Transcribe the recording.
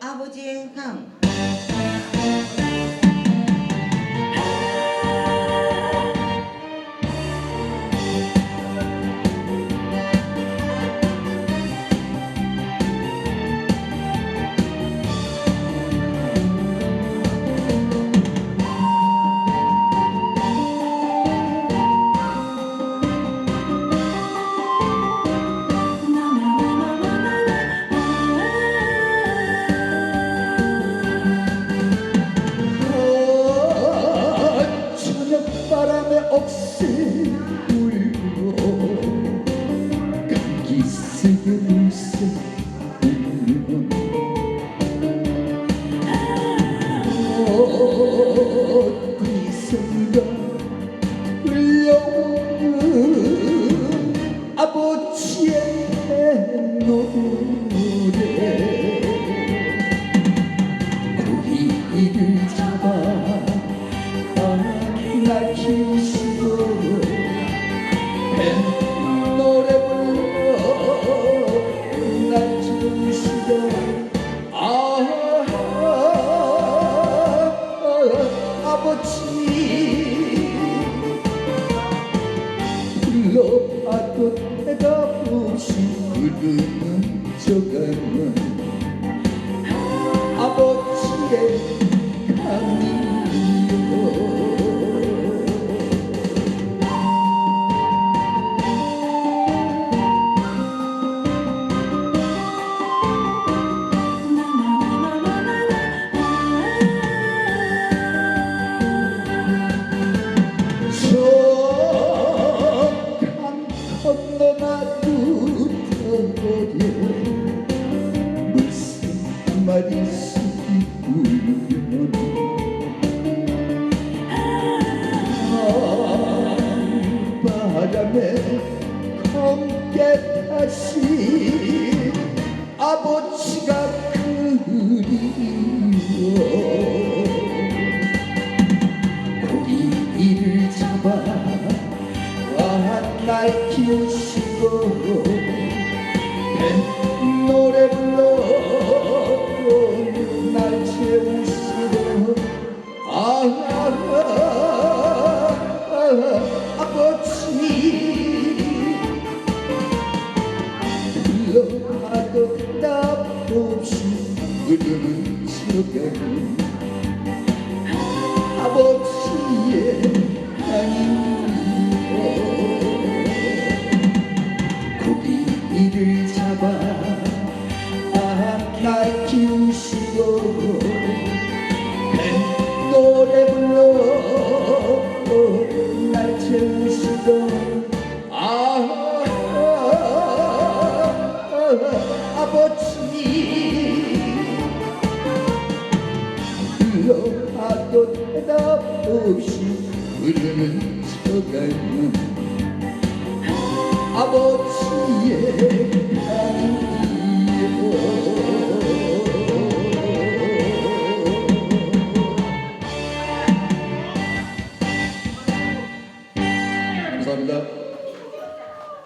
아버지의 향. 불새 울면 어떤 생각 들려오는 아버지의 노래 고기를 잡아 날 키우시고 뱀 불러봐도 대답 없이 흐르는 저가는 한 마리 숲이 울면 바람에 검게 다시 아버지가 그리워 고기를 잡아 날 키우시고 뱀 노래 불러 날 채우시고 아, 아버지. 불러봐도 답 없이 흐르는 저가는 아버지의 향이 채우시고 아, 아버지. 불러봐도 대답 없이 흐르는 저가는 아버지의